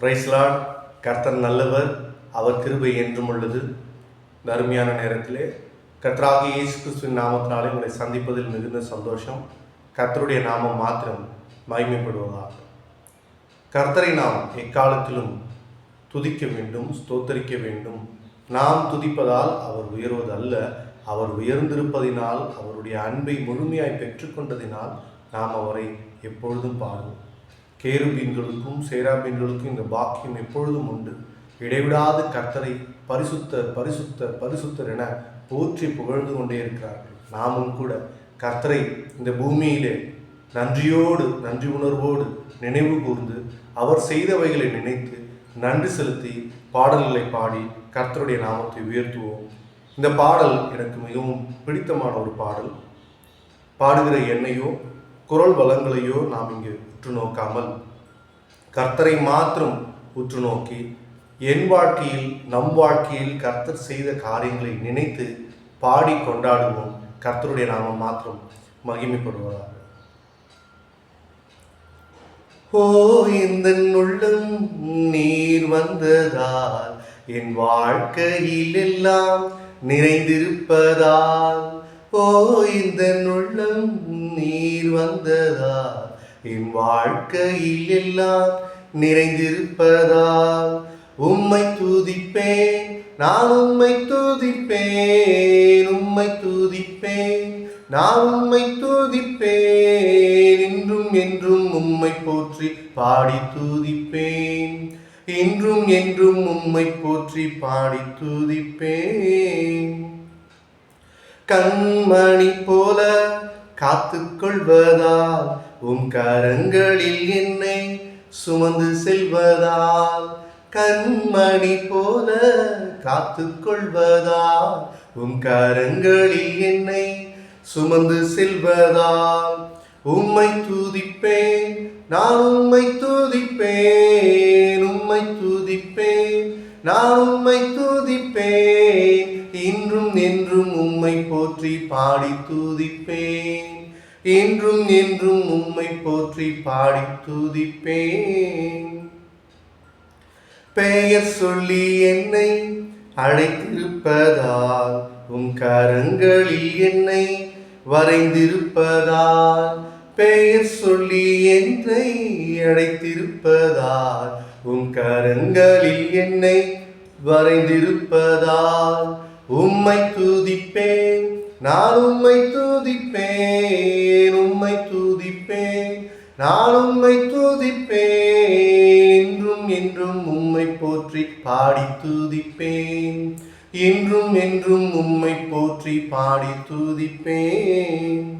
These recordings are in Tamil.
பிரைஸ்லான் கர்த்தர் நல்லவர் அவர் கிருபை என்றும் உள்ளது. இந்த அருமையான நேரத்திலே கர்த்தராக இயேசு கிறிஸ்துவின் நாமத்தினாலே உங்களை சந்திப்பதில் மிகுந்த சந்தோஷம். கர்த்தருடைய நாமம் மாத்திரம் மகிமைப்படுவதாக. கர்த்தரை நாம் எக்காலத்திலும் துதிக்க வேண்டும் ஸ்தோத்தரிக்க வேண்டும். நாம் துதிப்பதால் அவர் உயர்வது அல்ல. அவர் உயர்ந்திருப்பதினால் அவருடைய அன்பை முழுமையாய் பெற்றுக்கொண்டதினால் நாம் அவரை எப்பொழுதும் பாடுவோம் கேருபீன்களுக்கும் சேராபீன்களுக்கும் இந்த பாக்கியம் எப்பொழுதும் உண்டு. இடைவிடாது கர்த்தரை பரிசுத்த பரிசுத்த பரிசுத்தர் என போற்றி புகழ்ந்து கொண்டே இருக்கிறார்கள். நாமும் கூட கர்த்தரை இந்த பூமியிலே நன்றியோடு நன்றி உணர்வோடு நினைவு கூர்ந்து அவர் செய்தவைகளை நினைத்து நன்றி செலுத்தி பாடல்களை பாடி கர்த்தருடைய நாமத்தை உயர்த்துவோம். இந்த பாடல் எனக்கு மிகவும் பிடித்தமான ஒரு பாடல். பாடுகிற என்னையோ குரல் வளங்களையோ நாம் இங்கு உற்று நோக்காமல் கர்த்தரை மாத்திரம் உற்று நோக்கி என் வாழ்க்கையில் நம் வாழ்க்கையில் கர்த்தர் செய்த காரியங்களை நினைத்து பாடி கொண்டாடுவோம். கர்த்தருடைய நாமம் மாத்திரம் மகிமைப்படுவதாக. ஓ இந்த உள்ளம் நீர் வந்ததால் என் வாழ்க்கையில் எல்லாம் நிறைந்திருப்பதால் ஓ இந்த உள்ளம் நீர் வந்ததால் என் வாழ்க்கையில் எல்லாம் நிறைந்திருப்பதால் உம்மை துதிப்பேன். நான் உம்மை துதிப்பேன். உம்மை துதிப்பேன். நான் உம்மை துதிப்பேன். இன்றும் என்றும் உம்மை போற்றி பாடி துதிப்பேன். இன்றும் என்றும் உம்மை போற்றி பாடி துதிப்பேன். கண்மணி போல காத்துக்கொள்வதால் உம் கரங்களில் என்னை சுமந்து செல்வதால் கண்மணி போல காத்துக்கொள்வதால் உம் கரங்களில் என்னை சுமந்து செல்வதால் உம்மை துதிப்பேன் நான் உம்மை துதிப்பேன் உம்மை துதிப்பேன் நான் உம்மை துதிப்பேன் இன்றும் என்றும் உம்மை போற்றி பாடி துதிப்பேன். இன்றும் என்றும் உம்மை போற்றி பாடி துதிப்பேன். பெயர் சொல்லி என்னை அழைத்திருப்பதால் உம் கரங்களில் என்னை வரைந்திருப்பதால் பெயர் சொல்லி என்னை அழைத்திருப்பதால் உம் கரங்களில் என்னை வரைந்திருப்பதால் உம்மை துதிப்பேன் நான் உம்மை தூதிப்பேன் உம்மை துதிப்பேன். நான் உம்மை துதிப்பேன். என்றும் என்றும் உம்மை போற்றி பாடி துதிப்பேன். என்றும் என்றும் உம்மை போற்றி பாடி துதிப்பேன்.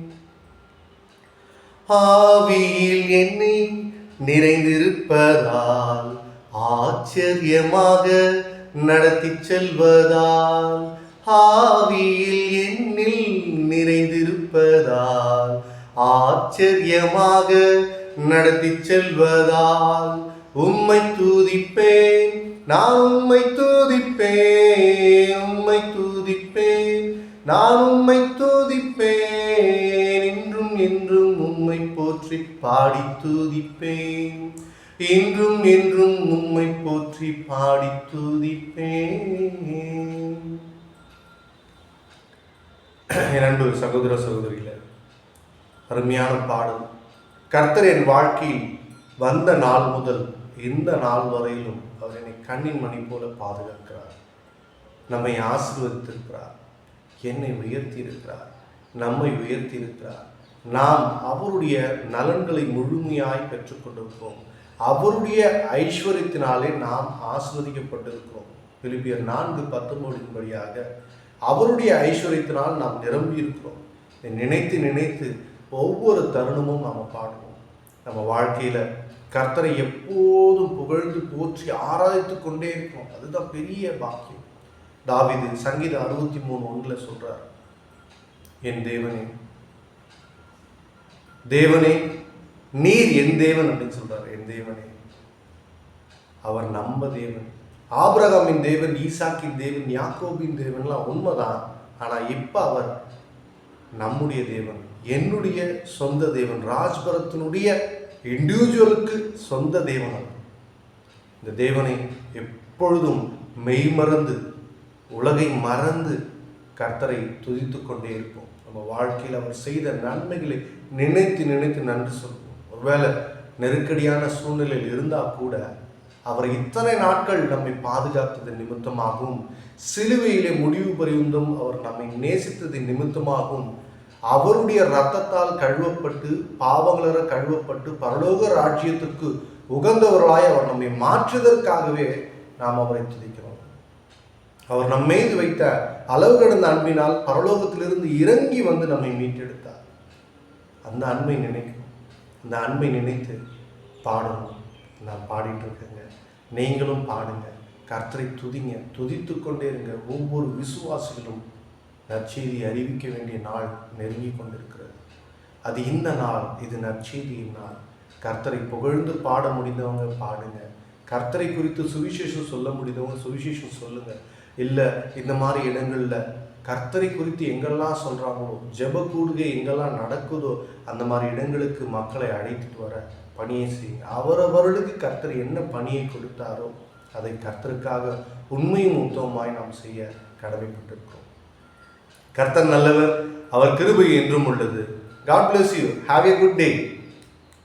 ஆவியில் என்னை நிறைந்திருப்பதால் ஆச்சரியமாக நடத்தி செல்வதால் ஆவியில் என்னில் நிறைந்திருப்பதால் ஆச்சரியமாக நடத்தி செல்வதால் உம்மை தூதிப்பேன். நான் உம்மை தூதிப்பேன். உம்மை தூதிப்பேன். நான் உம்மை தூதிப்பேன். இன்றும் என்றும் உம்மை போற்றி பாடி தூதிப்பேன். இன்றும் என்றும் உம்மை போற்றி பாடி துதிப்பேன். என் அன்பு சகோதர சகோதரிகளே அருமையான பாடல். கர்த்தர் என் வாழ்க்கையில் வந்த நாள் முதல் இந்த நாள் வரையிலும் அவர் என்னை கண்ணின் மணி போல பாதுகாக்கிறார். நம்மை ஆசீர்வதித்திருக்கிறார். என்னை உயர்த்தி இருக்கிறார் நம்மை உயர்த்தி இருக்கிறார் நாம் அவருடைய நலன்களை முழுமையாய் பெற்றுக்கொண்டிருக்கிறோம். அவருடைய ஐஸ்வர்யத்தினாலே நாம் ஆசிர்வதிக்கப்பட்டிருக்கிறோம். பிலிப்பியர் நான்கு பத்தொன்பதின்படியாக அவருடைய ஐஸ்வர்யத்தினால் நாம் நிரம்பி இருக்கிறோம் நினைத்து நினைத்து ஒவ்வொரு தருணமும் நாம் பாடுவோம் நம்ம வாழ்க்கையில் கர்த்தரை எப்போதும் புகழ்ந்து போற்றி ஆராய்த்து கொண்டே இருக்கும் அதுதான் பெரிய பாக்கியம். தாவிது சங்கீத அறுபத்தி மூணு ஒன்றில் சொல்கிறார் என் தேவனே தேவனே நீர் என் தேவன் அப்படின்னு சொல்றாரு. என் தேவனே அவர் நம்ம தேவன். ஆபிரகாமின் தேவன் ஈசாக்கின் தேவன் யாக்கோபின் தேவன்லாம் உண்மைதான். ஆனால் இப்போ அவர் நம்முடைய தேவன் என்னுடைய சொந்த தேவன் ராஜ்பரத்தினுடைய இண்டிவிஜுவலுக்கு சொந்த தேவன் இந்த தேவனை எப்பொழுதும் மெய்மறந்து உலகை மறந்து கர்த்தரை துதித்து கொண்டே இருப்போம். நம்ம வாழ்க்கையில் அவர் செய்த நன்மைகளை நினைத்து நினைத்து நன்றி சொல்வோம். ஒருவேளை நெருக்கடியான சூழ்நிலையில் இருந்தால் கூட அவர் இத்தனை நாட்கள் நம்மை பாதுகாத்தது நிமித்தமாகவும் சிலுவையிலே முடிவு பரிந்தும் அவர் நம்மை நேசித்தது நிமித்தமாகவும் அவருடைய இரத்தத்தால் கழுவப்பட்டு பாவங்களற கழுவப்பட்டு பரலோக ராஜ்யத்திற்கு உகந்தவர்களாய் அவர் நம்மை மாற்றுவதற்காகவே நாம் அவரை துதிக்கிறோம். அவர் நம்ம மீது வைத்த அளவு கடந்த அன்பினால் பரலோகத்திலிருந்து இறங்கி வந்து நம்மை மீட்டெடுத்தார். அந்த அன்பை நினைக்கும் அந்த அன்பை நினைத்து பாடணும் நான் பாடிட்டுருக்கேங்க. நீங்களும் பாடுங்க. கர்த்தரை துதிங்க. துதித்து கொண்டே இருங்க ஒவ்வொரு விசுவாசிகளும் நற்செய்தி அறிவிக்க வேண்டிய நாள் நெருங்கி கொண்டிருக்கிறது. அது இந்த நாள் இது நற்செய்தியின் நாள். கர்த்தரை புகழ்ந்து பாட முடிந்தவங்க பாடுங்க. கர்த்தரை குறித்து சுவிசேஷம் சொல்ல முடிந்தவங்க சுவிசேஷம் சொல்லுங்க. இல்லை இந்த மாதிரி இடங்களில் கர்த்தரை குறித்து எங்கெல்லாம் சொல்கிறாங்களோ ஜெப கூடுகை எங்கெல்லாம் நடக்குதோ அந்த மாதிரி இடங்களுக்கு மக்களை அழைத்துட்டு வர பணியை செய்யுங்க. அவரவர்களுக்கு கர்த்தர் என்ன பணியை கொடுத்தாரோ அதை கர்த்தருக்காக உண்மையும் உத்தவமாய் நாம் செய்ய கடமைப்பட்டிருக்கிறோம். கர்த்தர் நல்லவர் அவர் கிருபை என்றும் உள்ளது. God bless you have a good day